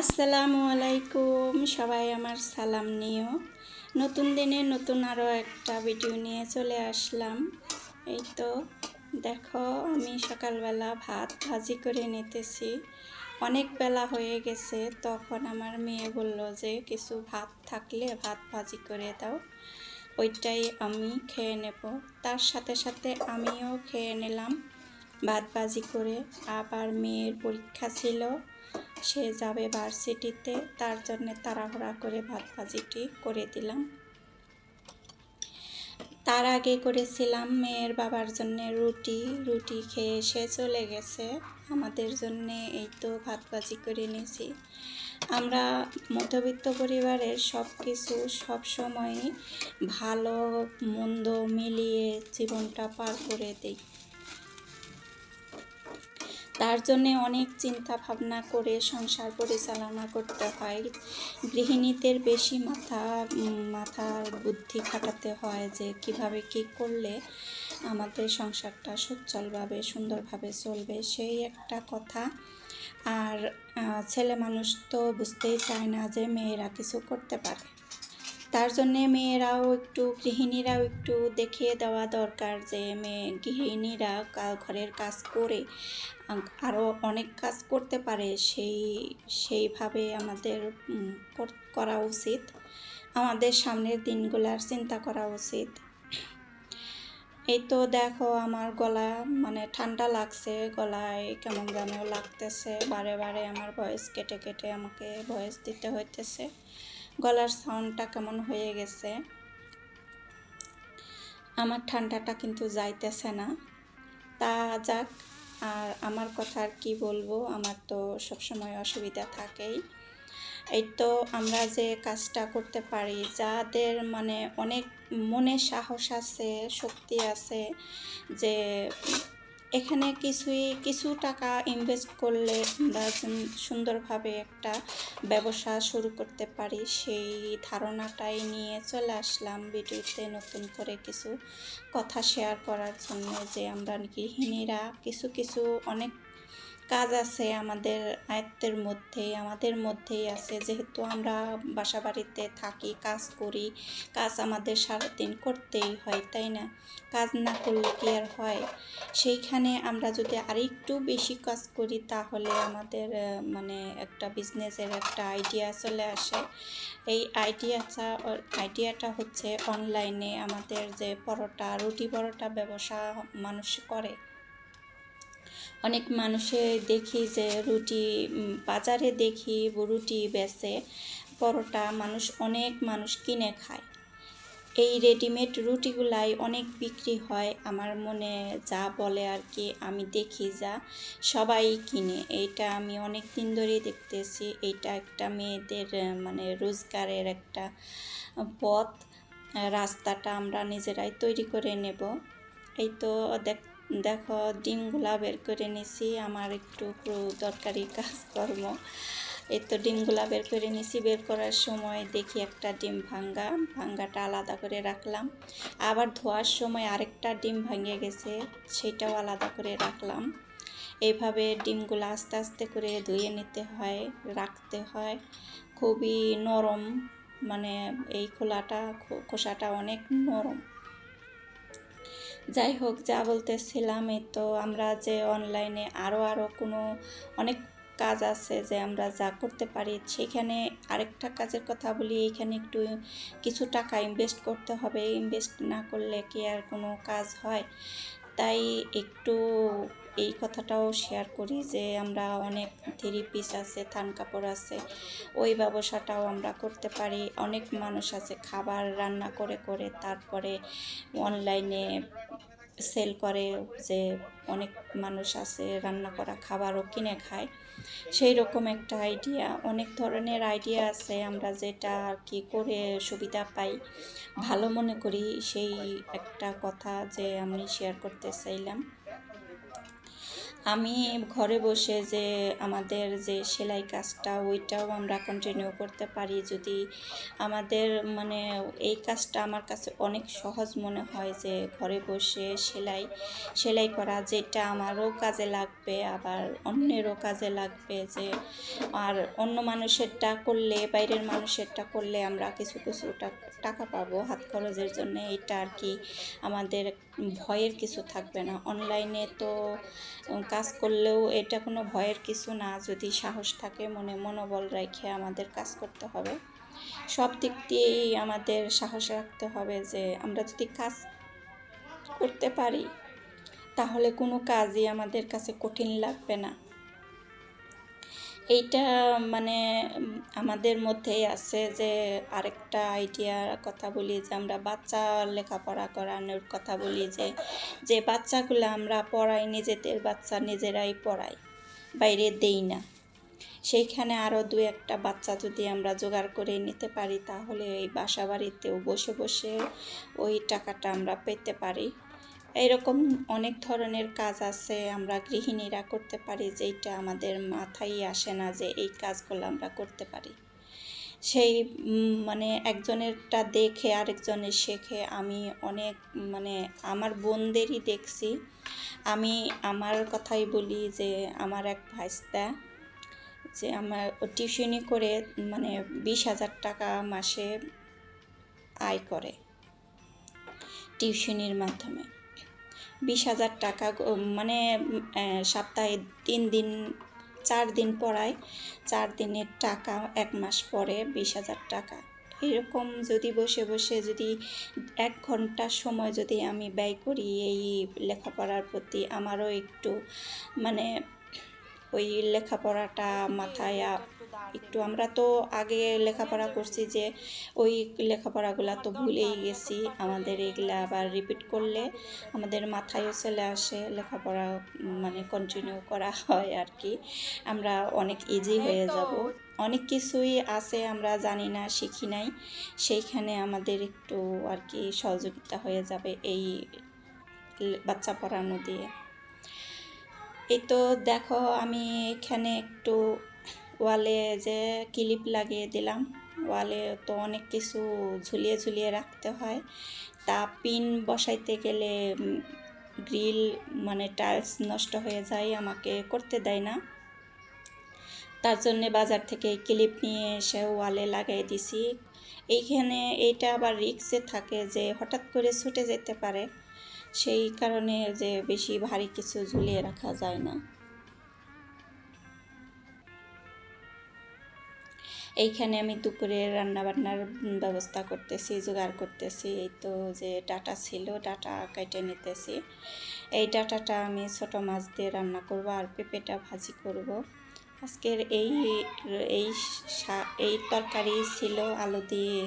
আসসালামু আলাইকুম, সবাই আমার সালাম নিও। নতুন দিনে নতুন আরও একটা ভিডিও নিয়ে চলে আসলাম। এই তো, দেখো, আমি সকালবেলা ভাত ভাজি করে নিতেছি। অনেক বেলা হয়ে গেছে, তখন আমার মেয়ে বলল যে, কিছু ভাত থাকলে ভাত ভাজি করে দাও, ওইটাই আমি খেয়ে নেব। তার সাথে সাথে আমিও খেয়ে নিলাম ভাত ভাজি করে। আবার মেয়ের পরীক্ষা ছিল সে যাবে ভার্সিটিতে, তার জন্য তাড়াহুড়া করে ভাত ভাজিটি করে দিলাম। তার আগে করেছিলাম মেয়ের বাবার জন্য রুটি। রুটি খেয়ে সে চলে গেছে। আমাদের জন্য এই তো ভাত ভাজি করে নিয়েছি আমরা মধ্যবিত্ত পরিবারের সব কিছু সবসময়ই ভালো মন্দ মিলিয়ে জীবনটা পার করে দিই। তার জন্যে অনেক চিন্তা ভাবনা করে সংসার পরিচালনা করতে হয়। গৃহিণীদের বেশি মাথা মাথার বুদ্ধি খাটাতে হয় যে কীভাবে কি করলে আমাদের সংসারটা সচ্ছলভাবে, সুন্দরভাবে চলবে সেই একটা কথা। আর ছেলে মানুষ তো বুঝতেই চায় না যে মেয়েরা কিছু করতে পারে। তার জন্যে মেয়েরাও একটু, গৃহিণীরাও একটু দেখিয়ে দেওয়া দরকার যে মেয়ে, গৃহিণীরা ঘরের কাজ করে আরও অনেক কাজ করতে পারে, সেই, সেইভাবে আমাদের করা উচিত। আমাদের সামনের দিনগুলার চিন্তা করা উচিত। এই তো দেখো আমার গলা মানে ঠান্ডা লাগছে, গলায় কেমন যেন লাগতেছে। বারে বারে আমার ভয়েস কেটে কেটে আমাকে ভয়েস দিতে হইতেছে। গলার সাউন্ডটা কেমন হয়ে গেছে। আমার ঠান্ডাটা কিন্তু যাইতেছে না। তা যাক আর আমার কথা আর কী বলব? আমার তো সবসময় অসুবিধা থাকেই। এই তো আমরা যে কাজটা করতে পারি, যাদের মানে অনেক মনে সাহস আছে, শক্তি আছে যে এখানে কিছুই, কিছু টাকা ইনভেস্ট করলে আমরা সুন্দরভাবে একটা ব্যবসা শুরু করতে পারি। সেই ধারণাটাই নিয়ে চলে আসলাম ভিডিওতে নতুন করে কিছু কথা শেয়ার করার জন্য যে আমরা গৃহিণীরা কিছু কিছু অনেক কাজ আছে আমাদের আয়ত্তের মধ্যে আমাদের মধ্যেই আছে। যেহেতু আমরা বাসা বাড়িতে থাকি, কাজ করি, কাজ আমাদের সারাদিন করতেই হয়, তাই না? কাজ না করলে কি আর হয়? সেইখানে আমরা যদি আরেকটু বেশি কাজ করি, তাহলে আমাদের মানে একটা বিজনেসের একটা আইডিয়া চলে আসে। এই আইডিয়াটা আইডিয়াটা হচ্ছে অনলাইনে আমাদের যে পরোটা, রুটি পরোটা ব্যবসা মানুষ করে। অনেক মানুষে দেখি যে রুটি বাজারে দেখি রুটি বেচে, পরোটা মানুষ অনেক মানুষ কিনে খায়। এই রেডিমেড রুটিগুলাই অনেক বিক্রি হয় আমার মনে যা বলে আর কি আমি দেখি যা সবাই কিনে। এইটা আমি অনেক দিন ধরেই দেখতেছি। এইটা একটা মেয়েদের মানে রোজগারের একটা পথ। রাস্তাটা আমরা নিজেরাই তৈরি করে নেব। এই তো দেখ দেখো, ডিমগুলা বের করে নিছি। আমার একটু দরকারি কাজকর্ম। এই তো ডিমগুলা বের করে নিছি। বের করার সময় দেখি একটা ডিম ভাঙ্গা। ভাঙ্গাটা আলাদা করে রাখলাম। আবার ধোয়ার সময় আরেকটা ডিম ভাঙে গেছে, সেটাও আলাদা করে রাখলাম। এইভাবে ডিমগুলো আস্তে আস্তে করে ধুয়ে নিতে হয়, রাখতে হয়। খুবই নরম মানে এই খোলাটা খোসাটা অনেক নরম। যাই হোক, যা বলতেছিলাম, এই তো আমরা যে অনলাইনে আরও আরও কোনো অনেক কাজ আছে যে আমরা যা করতে পারি, সেখানে আরেকটা কাজের কথা বলি, এখানে একটু কিছু টাকা ইনভেস্ট করতে হবে। ইনভেস্ট না করলে কি আর কোনো কাজ হয়? তাই একটু এই কথাটাও শেয়ার করি যে আমরা অনেক থ্রি পিস আছে, থান কাপড় আছে, ওই ব্যবসাটাও আমরা করতে পারি। অনেক মানুষ আছে খাবার রান্না করে করে তারপরে অনলাইনে সেল করে যে অনেক মানুষ আছে, রান্না করা খাবারও কিনে খায়। সেই রকম একটা আইডিয়া অনেক ধরনের আইডিয়া আছে। আমরা যেটা আর কি করে সুবিধা পাই, ভালো মনে করি, সেই একটা কথা যে আমি শেয়ার করতে চাইলাম। আমি ঘরে বসে যে আমাদের যে সেলাই কাজটা, ওইটাও আমরা কন্টিনিউ করতে পারি। যদি আমাদের মানে এই কাজটা আমার কাছে অনেক সহজ মনে হয় যে ঘরে বসে সেলাই সেলাই করা, যেটা আমারও কাজে লাগবে, আবার অন্যেরও কাজে লাগবে যে, আর অন্য মানুষেরটা করলে, বাইরের মানুষেরটা করলে আমরা কিছু কিছু টাকা পাবো হাত খরচের জন্য। এটা আর কি আমাদের ভয়ের কিছু থাকবে না। অনলাইনে তো কাজ করলেও এটা কোনো ভয়ের কিছু না, যদি সাহস থাকে মনে মনোবল রেখে আমাদের কাজ করতে হবে। সব দিক দিয়েই আমাদের সাহস রাখতে হবে যে আমরা যদি কাজ করতে পারি, তাহলে কোনো কাজই আমাদের কাছে কঠিন লাগবে না। এইটা মানে আমাদের মধ্যেই আছে যে আরেকটা আইডিয়ার কথা বলি যে আমরা বাচ্চা লেখাপড়া করানোর কথা বলি যে যে বাচ্চাগুলো আমরা পড়াই নিজেদের বাচ্চা নিজেরাই পড়াই বাইরে দেই না। সেইখানে আরও দু একটা বাচ্চা যদি আমরা জোগাড় করে নিতে পারি তাহলে এই বাসা বাড়িতেও বসে বসে ওই টাকাটা আমরা পেতে পারি। এরকম অনেক ধরনের কাজ আছে আমরা গৃহিণীরা করতে পারি যেটা আমাদের মাথায় আসে না যে এই কাজগুলো আমরা করতে পারি। সেই মানে একজনেরটা দেখে আরেকজনের শেখে। আমি অনেক মানে আমার বোনদেরই দেখছি। আমি আমার কথাই বলি যে আমার এক ভাইস্তা যে আমার টিউশনি করে মানে বিশ হাজার টাকা মাসে আয় করে টিউশনির মাধ্যমে। বিশ হাজার টাকা মানে সপ্তাহে তিন দিন, চার দিন পড়ায়। চার দিনের টাকা এক মাস পরে বিশ হাজার টাকা। এরকম যদি বসে বসে যদি এক ঘণ্টার সময় যদি আমি ব্যয় করি, এই লেখাপড়ার প্রতি আমারও একটু মানে ওই লেখাপড়াটা মাথায় একটু আমরা তো আগে লেখাপড়া করছি যে ওই লেখাপড়াগুলো তো ভুলেই গেছি। আমাদের এগুলা আবার রিপিট করলে আমাদের মাথায়ও চলে আসে লেখাপড়া মানে কন্টিনিউ করা হয় আর কি আমরা অনেক ইজি হয়ে যাব। অনেক কিছুই আছে আমরা জানি না, শিখি নাই। সেইখানে আমাদের একটু আর কি সহযোগিতা হয়ে যাবে এই বাচ্চা পড়ানো দিয়ে। এই তো দেখো আমি এখানে একটু ওয়ালে যে ক্লিপ লাগিয়ে দিলাম, ওয়ালে তো অনেক কিছু ঝুলিয়ে ঝুলিয়ে রাখতে হয়। তা পিন বসাইতে গেলে গ্রিল মানে টাইলস নষ্ট হয়ে যায়, আমাকে করতে দেয় না। তার জন্যে বাজার থেকে ক্লিপ নিয়ে এসে ওয়ালে লাগাই দিছি। এইখানে এইটা আবার রিক্সে থাকে যে হঠাৎ করে ছুটে যেতে পারে। সেই কারণে যে বেশি ভারী কিছু ঝুলিয়ে রাখা যায় না। এইখানে আমি দুপুরে রান্নাবান্নার ব্যবস্থা করতেছি, জোগাড় করতেছি। এই তো যে ডাটা ছিল, ডাটা কেটে নিতেছি। এই ডাটাটা আমি ছোট মাছ দিয়ে রান্না করব আর পেঁপেটা ভাজি করব। আজকের এই এই এই তরকারি ছিল, আলু দিয়ে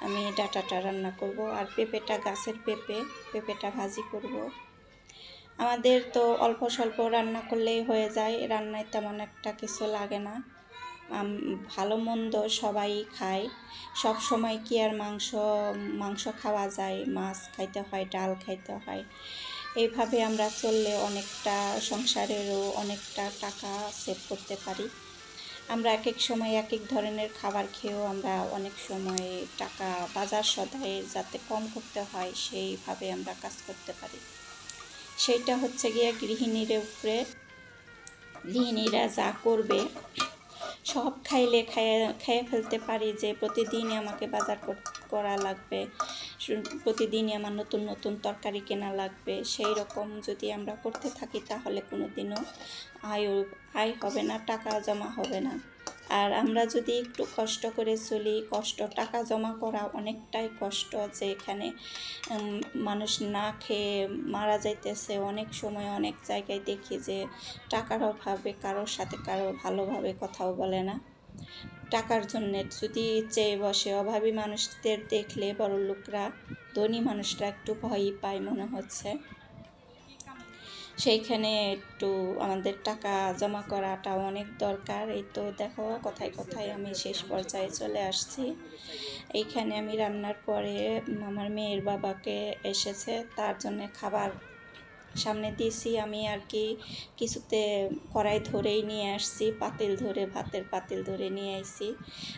আমি ডাটাটা রান্না করব। আর পেঁপেটা, গাছের পেঁপে, পেঁপেটা ভাজি করব। আমাদের তো অল্প স্বল্প রান্না করলেই হয়ে যায়, রান্নায় তেমন একটা কিছু লাগে না। ভালো মন্দ সবাই খায়। সব সময় কি আর মাংস মাংস খাওয়া যায়, মাছ খাইতে হয়, ডাল খাইতে হয়। এইভাবে আমরা চললে অনেকটা সংসারেরও অনেকটা টাকা সেভ করতে পারি। আমরা এক এক সময় এক এক ধরনের খাবার খেয়েও আমরা অনেক সময় টাকা বাজার সদায় যাতে কম করতে হয়, সেইভাবে আমরা কাজ করতে পারি। সেইটা হচ্ছে গিয়ে গৃহিণীর উপরে। গৃহিণীরা যা করবে সব খাইলে খাইয়ে খেয়ে ফেলতে পারি যে প্রতিদিনই আমাকে বাজার করা লাগবে। প্রতিদিনই আমার নতুন নতুন তরকারি কেনা লাগবে। সেই রকম যদি আমরা করতে থাকি তাহলে কোনো দিনও আয় আয় হবে না, টাকা জমা হবে না। আর আমরা যদি একটু কষ্ট করে চলি, কষ্ট, টাকা জমা করা অনেকটাই কষ্ট যে এখানে মানুষ না খেয়ে মারা যাইতেছে। অনেক সময় অনেক জায়গায় দেখি যে টাকার অভাবে কারোর সাথে কারও ভালোভাবে কথাও বলে না। টাকার জন্যে যদি চেয়ে বসে অভাবী মানুষদের দেখলে বড় লোকরা ধনী মানুষরা একটু ভয়ই পায় মনে হচ্ছে। সেইখানে একটু আমাদের টাকা জমা করাটা অনেক দরকার। এই তো দেখো, কথায় কথায় আমি শেষ পর্যায়ে চলে আসছি। এইখানে আমি রান্নার পরে আমার মেয়ের বাবাকে এসেছে, তার জন্য খাবার সামনে দিয়েছি। আমি আর কি কিছুতে কড়াই ধরেই নিয়ে আসছি, পাতিল ধরে, ভাতের পাতিল ধরে নিয়ে আইছি।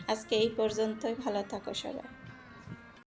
আজকে এই পর্যন্তই, ভালো থাকো সবাই।